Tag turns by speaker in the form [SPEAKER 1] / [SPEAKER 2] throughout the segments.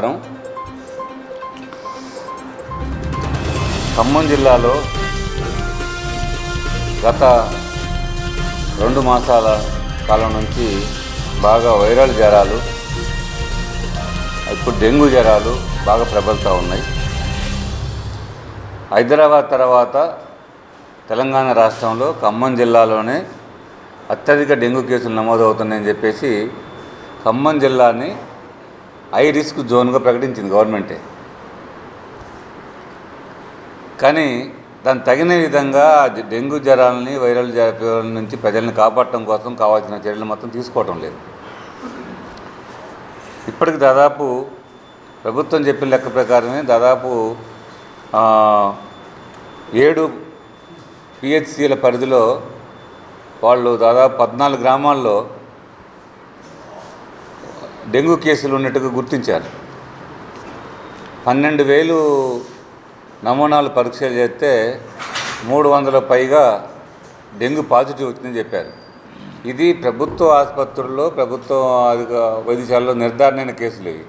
[SPEAKER 1] నమస్కారం ఖమ్మం జిల్లాలో గత రెండు మాసాల కాలం నుంచి బాగా వైరల్ జ్వరాలు ఇప్పుడు డెంగ్యూ జ్వరాలు బాగా ప్రబలుతూ ఉన్నాయి. హైదరాబాద్ తర్వాత తెలంగాణ రాష్ట్రంలో ఖమ్మం జిల్లాలోనే అత్యధిక డెంగ్యూ కేసులు నమోదవుతున్నాయని చెప్పేసి ఖమ్మం జిల్లాని హై రిస్క్ జోన్గా ప్రకటించింది గవర్నమెంటే. కానీ దాని తగిన విధంగా డెంగ్యూ జ్వరాలని వైరల్ జ్వరాల నుంచి ప్రజల్ని కాపాడటం కోసం కావాల్సిన చర్యలు మొత్తం తీసుకోవటం లేదు. ఇప్పటికి దాదాపు ప్రభుత్వం చెప్పిన లెక్క ప్రకారమే దాదాపు ఏడు పిహెచ్సిల పరిధిలో వాళ్ళు దాదాపు పద్నాలుగు గ్రామాల్లో డెంగ్యూ కేసులు ఉన్నట్టుగా గుర్తించారు పన్నెండు వేలు నమూనాలు పరీక్షలు చేస్తే మూడు వందల పైగా డెంగ్యూ పాజిటివ్ వచ్చిందని చెప్పారు. ఇది ప్రభుత్వ ఆసుపత్రుల్లో ప్రభుత్వ అధిక వైద్యశాలలో నిర్ధారణైన కేసులు ఇవి.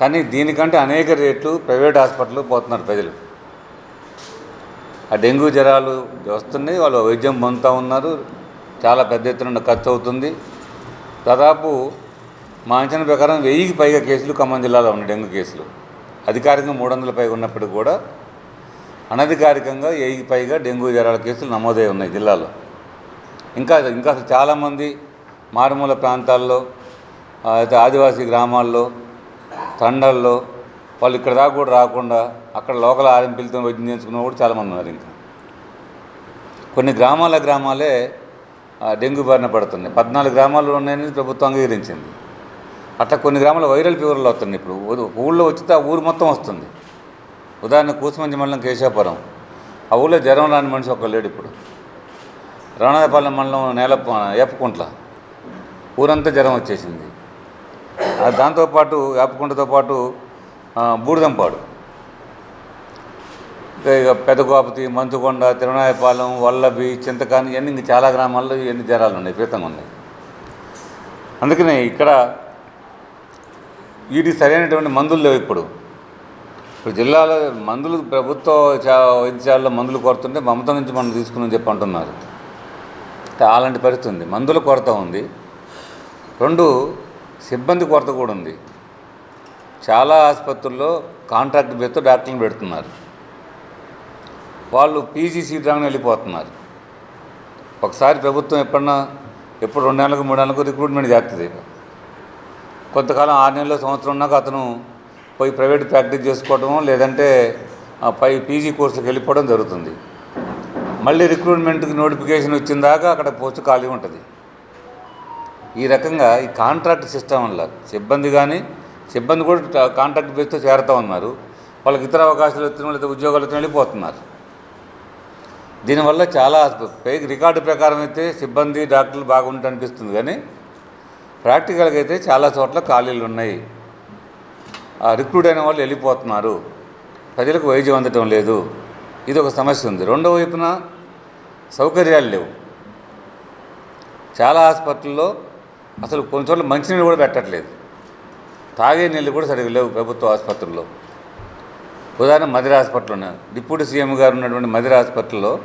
[SPEAKER 1] కానీ దీనికంటే అనేక రేట్లు ప్రైవేట్ హాస్పిటల్ పోతున్నారు ప్రజలు. ఆ డెంగ్యూ జ్వరాలు వస్తున్నాయి వాళ్ళు వైద్యం పొందుతూ ఉన్నారు చాలా పెద్ద ఎత్తున ఖర్చు అవుతుంది. దాదాపు మా అంచనా ప్రకారం వెయ్యికి పైగా కేసులు ఖమ్మం జిల్లాలో ఉన్నాయి డెంగ్యూ కేసులు. అధికారికంగా మూడు వందల పైగా ఉన్నప్పటికీ కూడా అనధికారికంగా వెయ్యికి పైగా డెంగ్యూ జ్వరాల కేసులు నమోదై ఉన్నాయి జిల్లాలో. ఇంకా ఇంకా అసలు చాలామంది మారుమూల ప్రాంతాల్లో అయితే ఆదివాసీ గ్రామాల్లో తండల్లో వాళ్ళు ఇక్కడ దాకా కూడా రాకుండా అక్కడ లోకల్ ఆరింపులతో వైద్యం చేయించుకున్న కూడా చాలామంది ఉన్నారు ఇంకా. కొన్ని గ్రామాల గ్రామాలే డెంగ్యూ బారిన పడుతున్నాయి. పద్నాలుగు గ్రామాలు ఉన్నాయని ప్రభుత్వం అంగీకరించింది. అట్లా కొన్ని గ్రామాలు వైరల్ ఫీవర్లు వస్తున్నాయి ఇప్పుడు. ఊళ్ళో వచ్చితే ఆ ఊరు మొత్తం వస్తుంది. ఉదాహరణ కూసుమంచి మండలం కేశాపురం. ఆ ఊళ్ళో జ్వరం రాని మనిషి ఒక లేడు ఇప్పుడు. రమణాయపాలెం మండలం నేల ఏపకుంట్ల. ఊరంతా జ్వరం వచ్చేసింది. దాంతోపాటు వేపకుంటతో పాటు బూడిదంపాడు. ఇక పెదగోపతి మంచుకొండ తిరునాయపాలెం వల్లభి చింతకాని ఇవన్నీ ఇంక చాలా గ్రామాల్లో ఇవన్నీ జ్వరాలు ఉన్నాయి విపరీతంగా ఉన్నాయి. అందుకనే ఇక్కడ వీటికి సరైనటువంటి మందులు లేవు ఇప్పుడు. ఇప్పుడు జిల్లాలో మందులు ప్రభుత్వ వైద్యశాలలో మందులు కొరతుంటే మమత నుంచి మనం తీసుకుని చెప్పి అంటున్నారు. అలాంటి పరిస్థితి ఉంది. మందుల కొరత ఉంది. రెండు సిబ్బంది కొరత కూడా ఉంది. చాలా ఆసుపత్రుల్లో కాంట్రాక్ట్ బేస్తో డాక్టర్లు పెడుతున్నారు. వాళ్ళు పీజీ సీట్ రాగానే వెళ్ళిపోతున్నారు. ఒకసారి ప్రభుత్వం ఎప్పుడన్నా ఎప్పుడు రెండు నెలలకు మూడు నెలలకు రిక్రూట్మెంట్ చేస్తుంది కొంతకాలం ఆరు నెలలు సంవత్సరం ఉన్నాక అతను పోయి ప్రైవేట్ ప్రాక్టీస్ చేసుకోవడం లేదంటే పై పీజీ కోర్సులకు వెళ్ళిపోవడం జరుగుతుంది. మళ్ళీ రిక్రూట్మెంట్కి నోటిఫికేషన్ వచ్చిన దాకా అక్కడ పోస్ట్ ఖాళీ ఉంటుంది. ఈ రకంగా ఈ కాంట్రాక్ట్ సిస్టమ్ వల్ల సిబ్బంది కానీ సిబ్బంది కూడా కాంట్రాక్ట్ బేస్తో చేరుతూ ఉన్నారు. వాళ్ళకి ఇతర అవకాశాలు వచ్చిన లేదా ఉద్యోగాలు వచ్చిన వెళ్ళిపోతున్నారు. దీనివల్ల చాలా పైకి రికార్డు ప్రకారం అయితే సిబ్బంది డాక్టర్లు బాగుంటే అనిపిస్తుంది కానీ ప్రాక్టికల్గా అయితే చాలా చోట్ల ఖాళీలు ఉన్నాయి ఆ రిక్రూట్ అయిన వాళ్ళు వెళ్ళిపోతున్నారు. ప్రజలకు వైద్యం అందటం లేదు. ఇది ఒక సమస్య ఉంది. రెండో వైపున సౌకర్యాలు లేవు. చాలా హాస్పిటల్లో అసలు కొన్ని చోట్ల మంచినీళ్ళు కూడా పెట్టట్లేదు. తాగే నీళ్ళు కూడా సరిగ్గా లేవు ప్రభుత్వ ఆసుపత్రుల్లో. ఉదాహరణ మదిర హాస్పిటల్ ఉన్నాయి డిప్యూటీ సీఎం గారు ఉన్నటువంటి మదిర హాస్పిటల్లో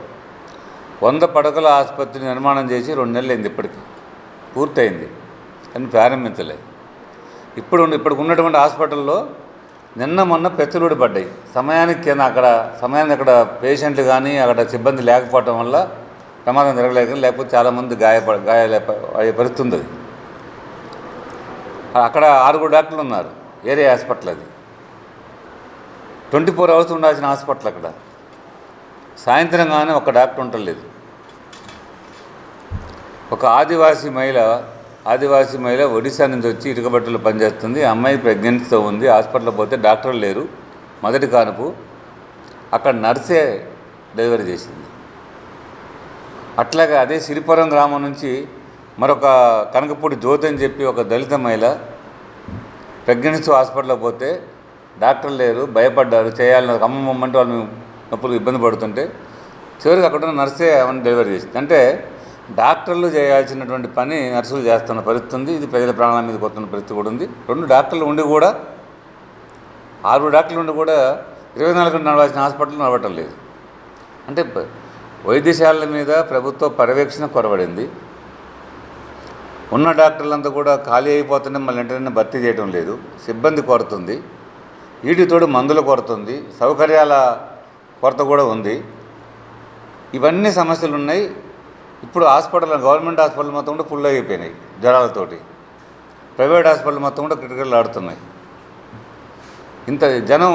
[SPEAKER 1] వంద పడకల ఆసుపత్రి నిర్మాణం చేసి రెండు నెలలు అయింది ఇప్పటికి. పూర్తయింది. కానీ ప్రారంభించలేదు. ఇప్పుడు ఇప్పటికి ఉన్నటువంటి హాస్పిటల్లో నిన్న మొన్న పెచ్చలుడి పడ్డాయి. సమయానికి కింద అక్కడ సమయానికి అక్కడ పేషెంట్లు కానీ అక్కడ సిబ్బంది లేకపోవటం వల్ల ప్రమాదం జరగలేదు లేకపోతే చాలామంది గాయప గాయాల అయ్యే పరిస్థితి ఉంది. అక్కడ ఆరుగురు డాక్టర్లు ఉన్నారు. ఏరియా హాస్పిటల్ అది. ట్వంటీ ఫోర్ అవర్స్ ఉండాల్సిన హాస్పిటల్ అక్కడ. సాయంత్రం కానీ ఒక డాక్టర్ ఉండలేదు ఒక ఆదివాసీ మహిళ ఆదివాసీ మహిళ ఒడిశా నుంచి వచ్చి ఇటుకబట్టలు పనిచేస్తుంది. అమ్మాయి ప్రెగ్నెన్సీతో ఉంది. హాస్పిటల్లో పోతే డాక్టర్లు లేరు. మొదటి కానుపు అక్కడ నర్సే డెలివరీ చేసింది. అట్లాగే అదే సిరిపురం గ్రామం నుంచి మరొక కనకపూడి జ్యోతి అని చెప్పి ఒక దళిత మహిళ ప్రెగ్నెన్సీ హాస్పిటల్లో పోతే డాక్టర్లు లేరు భయపడ్డారు చేయాలని అమ్మమ్మంటే వాళ్ళు నొప్పులు ఇబ్బంది పడుతుంటే చివరికి అక్కడ నర్సే ఆమెను డెలివరీ చేసింది. అంటే డాక్టర్లు చేయాల్సినటువంటి పని నర్సులు చేస్తున్న పరిస్థితి ఉంది. ఇది ప్రజల ప్రాణాల మీద కొత్తున్న పరిస్థితి కూడా ఉంది. రెండు డాక్టర్లు ఉండి కూడా ఆరుగురు డాక్టర్లు ఉండి కూడా ఇరవై నాలుగు గంటలు నడవాల్సిన హాస్పిటల్ నడవటం లేదు. అంటే వైద్యశాలల మీద ప్రభుత్వ పర్యవేక్షణ కొరబడింది ఉన్న డాక్టర్లంతా కూడా ఖాళీ అయిపోతుంటే మళ్ళీ వెంటనే భర్తీ చేయడం లేదు. సిబ్బంది కొరతుంది. వీటితోడు మందుల కొరతుంది. సౌకర్యాల కొరత కూడా ఉంది. ఇవన్నీ సమస్యలు ఉన్నాయి. ఇప్పుడు హాస్పిటల్ గవర్నమెంట్ హాస్పిటల్ మొత్తం కూడా ఫుల్ అయిపోయినాయి జ్వరాలతోటి. ప్రైవేట్ హాస్పిటల్ మొత్తం కూడా క్రిటికల్ ఆడుతున్నాయి. ఇంత జనం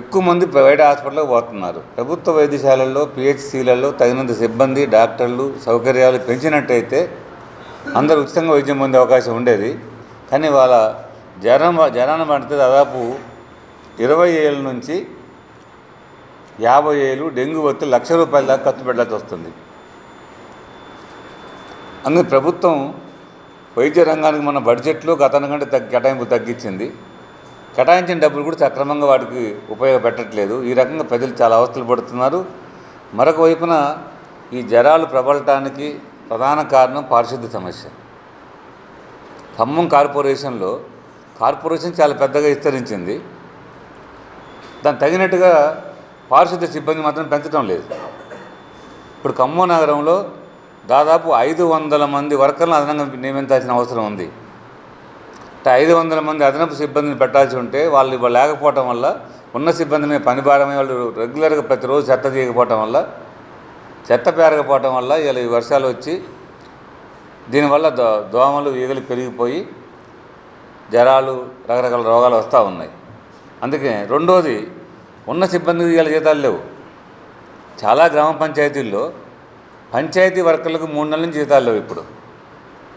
[SPEAKER 1] ఎక్కువ మంది ప్రైవేట్ హాస్పిటల్కి పోతున్నారు. ప్రభుత్వ వైద్యశాలల్లో పిహెచ్సిలలో తగినంత సిబ్బంది డాక్టర్లు సౌకర్యాలు పెంచినట్టయితే అందరూ ఉచితంగా వైద్యం పొందే అవకాశం ఉండేది. కానీ వాళ్ళ జ్వరం జ్వరాన్ని పడితే దాదాపు ఇరవై ఏళ్ళ నుంచి యాభై ఏళ్ళు డెంగ్యూ వస్తే లక్ష రూపాయల దాకా ఖర్చు పెట్టాల్సి వస్తుంది. అందుకే ప్రభుత్వం వైద్య రంగానికి మన బడ్జెట్లో గతం కంటే తగ్గి కేటాయింపు తగ్గించింది. కేటాయించిన డబ్బులు కూడా సక్రమంగా వాటికి ఉపయోగపెట్టట్లేదు. ఈ రకంగా ప్రజలు చాలా అవస్థలు పడుతున్నారు. మరొక వైపున ఈ జ్వరాలు ప్రబలటానికి ప్రధాన కారణం పారిశుద్ధ్య సమస్య. ఖమ్మం కార్పొరేషన్లో కార్పొరేషన్ చాలా పెద్దగా విస్తరించింది. దాన్ని తగినట్టుగా పారిశుద్ధ్య సిబ్బంది మాత్రం పెంచడం లేదు. ఇప్పుడు ఖమ్మం నగరంలో దాదాపు ఐదు వందల మంది వర్కర్లను అదనంగా నియమించాల్సిన అవసరం ఉంది. అంటే ఐదు వందల మంది అదనపు సిబ్బందిని పెట్టాల్సి ఉంటే వాళ్ళు ఇవాళ లేకపోవటం వల్ల ఉన్న సిబ్బంది మీద పని భారమై వాళ్ళు రెగ్యులర్గా ప్రతిరోజు చెత్త తీయకపోవటం వల్ల చెత్త పేరకపోవటం వల్ల ఇలా ఈ వర్షాలు వచ్చి దీనివల్ల దో దోమలు ఈగలు పెరిగిపోయి జ్వరాలు రకరకాల రోగాలు వస్తూ ఉన్నాయి. అందుకే రెండోది ఉన్న సిబ్బందికి ఇలా జీతాలు లేవు. చాలా గ్రామ పంచాయతీల్లో పంచాయతీ వర్కర్లకు మూడు నెలల నుంచి జీతాలు లేవు ఇప్పుడు.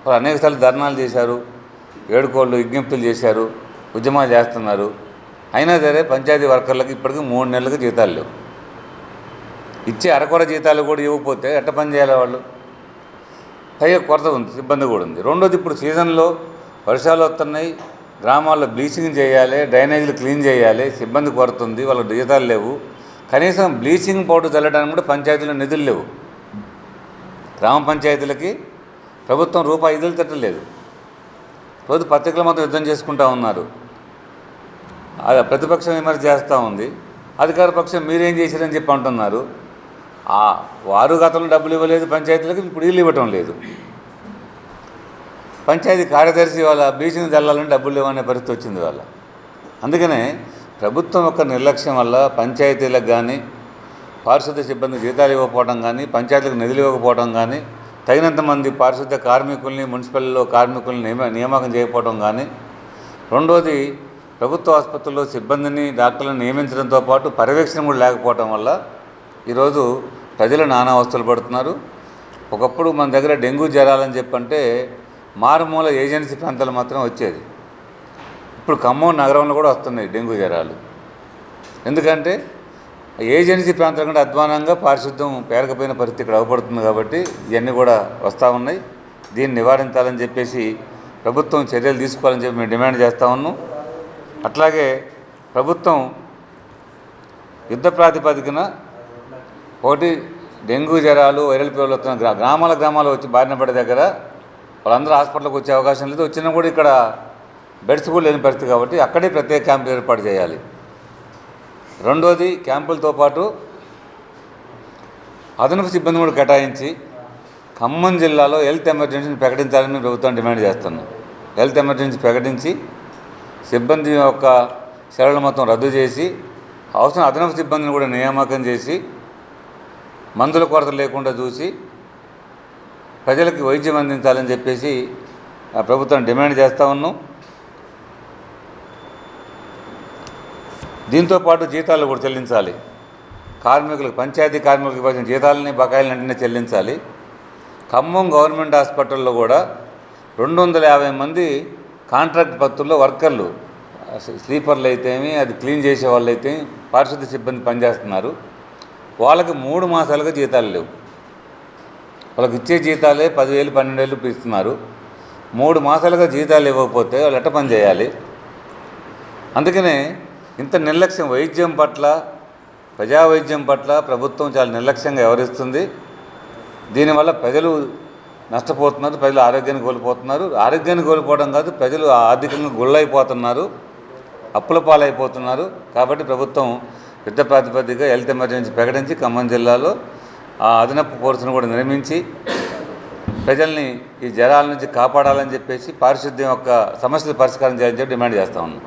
[SPEAKER 1] వాళ్ళు అనేకసార్లు ధర్నాలు చేశారు ఏడుకోళ్ళు విజ్ఞప్తులు చేశారు ఉద్యమాలు చేస్తున్నారు. అయినా సరే పంచాయతీ వర్కర్లకు ఇప్పటికీ మూడు నెలలకు జీతాలు లేవు. ఇచ్చే అరకొర జీతాలు కూడా ఇవ్వకపోతే ఎట్ట పని చేయాలి వాళ్ళు? పైగా కొరత ఉంది సిబ్బంది కూడా ఉంది. రెండోది ఇప్పుడు సీజన్లో వర్షాలు వస్తున్నాయి గ్రామాల్లో బ్లీచింగ్ చేయాలి డ్రైనేజీలు క్లీన్ చేయాలి సిబ్బంది కొరత ఉంది వాళ్ళకి జీతాలు లేవు. కనీసం బ్లీచింగ్ పౌడర్ చల్లడానికి కూడా పంచాయతీలో నిధులు లేవు. గ్రామ పంచాయతీలకి ప్రభుత్వం రూపాయి ఇదులు తిట్టలేదు. రోజు పత్రికల మొత్తం యుద్ధం చేసుకుంటా ఉన్నారు. అది ప్రతిపక్షం విమర్శ చేస్తూ ఉంది. అధికార పక్షం మీరేం చేశారని చెప్పి అంటున్నారు. వారు గతంలో డబ్బులు ఇవ్వలేదు పంచాయతీలకు ఇప్పుడు వీళ్ళు ఇవ్వటం లేదు. పంచాయతీ కార్యదర్శి వాళ్ళ బీచ్ని చల్లాలని డబ్బులు ఇవ్వనే పరిస్థితి వచ్చింది వాళ్ళ. అందుకనే ప్రభుత్వం యొక్క నిర్లక్ష్యం వల్ల పంచాయతీలకు కానీ పారిశుద్ధ్య సిబ్బంది జీతాలు ఇవ్వకపోవడం కానీ పంచాయతీలకు నిధులు ఇవ్వకపోవడం కానీ తగినంత మంది పారిశుద్ధ్య కార్మికుల్ని మున్సిపల్లో కార్మికుల్ని నియమ నియామకం చేయకపోవడం కానీ రెండోది ప్రభుత్వ ఆసుపత్రుల్లో సిబ్బందిని డాక్టర్లను నియమించడంతో పాటు పర్యవేక్షణ కూడా లేకపోవడం వల్ల ఈరోజు ప్రజలు నానా అవస్థలు పడుతున్నారు. ఒకప్పుడు మన దగ్గర డెంగ్యూ జ్వరాలని చెప్పంటే మారుమూల ఏజెన్సీ ప్రాంతాలు మాత్రం వచ్చేది. ఇప్పుడు ఖమ్మం నగరంలో కూడా వస్తున్నాయి డెంగ్యూ జ్వరాలు. ఎందుకంటే ఏజెన్సీ ప్రాంతం కంటే అధ్వానంగా పారిశుద్ధ్యం పేరకపోయిన పరిస్థితి ఇక్కడ అవపడుతుంది కాబట్టి ఇవన్నీ కూడా వస్తూ ఉన్నాయి. దీన్ని నివారించాలని చెప్పేసి ప్రభుత్వం చర్యలు తీసుకోవాలని చెప్పి మేము డిమాండ్ చేస్తూ ఉన్నాం. అట్లాగే ప్రభుత్వం యుద్ధ ప్రాతిపదికన ఒకటి డెంగ్యూ జ్వరాలు వైరల్ ఫీవర్లు వస్తున్న గ్రా గ్రామాల గ్రామాలు వచ్చి బారిన పడే దగ్గర వాళ్ళందరూ హాస్పిటల్కి వచ్చే అవకాశం లేదు. వచ్చినా కూడా ఇక్కడ బెడ్స్ కూడా లేని పరిస్థితి కాబట్టి అక్కడే ప్రత్యేక క్యాంపులు ఏర్పాటు చేయాలి. రెండోది క్యాంపులతో పాటు అదనపు సిబ్బంది కూడా కేటాయించి ఖమ్మం జిల్లాలో హెల్త్ ఎమర్జెన్సీని ప్రకటించాలని ప్రభుత్వం డిమాండ్ చేస్తున్నాం హెల్త్ ఎమర్జెన్సీ ప్రకటించి సిబ్బంది యొక్క సెలవులు మొత్తం రద్దు చేసి అవసరం అదనపు సిబ్బందిని కూడా నియామకం చేసి మందుల కొరత లేకుండా చూసి ప్రజలకి వైద్యం అందించాలని చెప్పేసి ఆ ప్రభుత్వం డిమాండ్ చేస్తూ ఉన్నాం. దీంతో పాటు జీతాలు కూడా చెల్లించాలి. కార్మికులకు పంచాయతీ కార్మికులకు ఇవ్వాల్సిన జీతాలని బకాయిలను వెంటనే చెల్లించాలి. ఖమ్మం గవర్నమెంట్ హాస్పిటల్లో కూడా రెండు వందల యాభై మంది కాంట్రాక్ట్ పత్తుల్లో వర్కర్లు. స్లీపర్లు అయితేమి అది క్లీన్ చేసే వాళ్ళు అయితే పారిశుద్ధ సిబ్బంది పనిచేస్తున్నారు. వాళ్ళకి మూడు మాసాలుగా జీతాలు లేవు. వాళ్ళకి ఇచ్చే జీతాలే పదివేలు పన్నెండు వేలు ఇస్తున్నారు. మూడు మాసాలుగా జీతాలు ఇవ్వకపోతే వాళ్ళు ఎట్ట పని చేయాలి? అందుకనే ఇంత నిర్లక్ష్యం వైద్యం పట్ల ప్రజా వైద్యం పట్ల ప్రభుత్వం చాలా నిర్లక్ష్యంగా వ్యవహరిస్తుంది. దీనివల్ల ప్రజలు నష్టపోతున్నారు ప్రజలు ఆరోగ్యాన్ని కోల్పోతున్నారు. ఆరోగ్యాన్ని కోల్పోవడం కాదు ప్రజలు ఆర్థికంగా గుళ్ళైపోతున్నారు అప్పుల పాలైపోతున్నారు. కాబట్టి ప్రభుత్వం యుద్ధ ప్రాతిపదికగా హెల్త్ ఎమర్జెన్సీ ప్రకటించి ఖమ్మం జిల్లాలో ఆ అదనపు కోర్సును కూడా నిర్మించి ప్రజల్ని ఈ జ్వరాల నుంచి కాపాడాలని చెప్పేసి పారిశుద్ధ్యం యొక్క సమస్యల పరిష్కారం చేయాలని చెప్పి డిమాండ్ చేస్తా ఉన్నాం.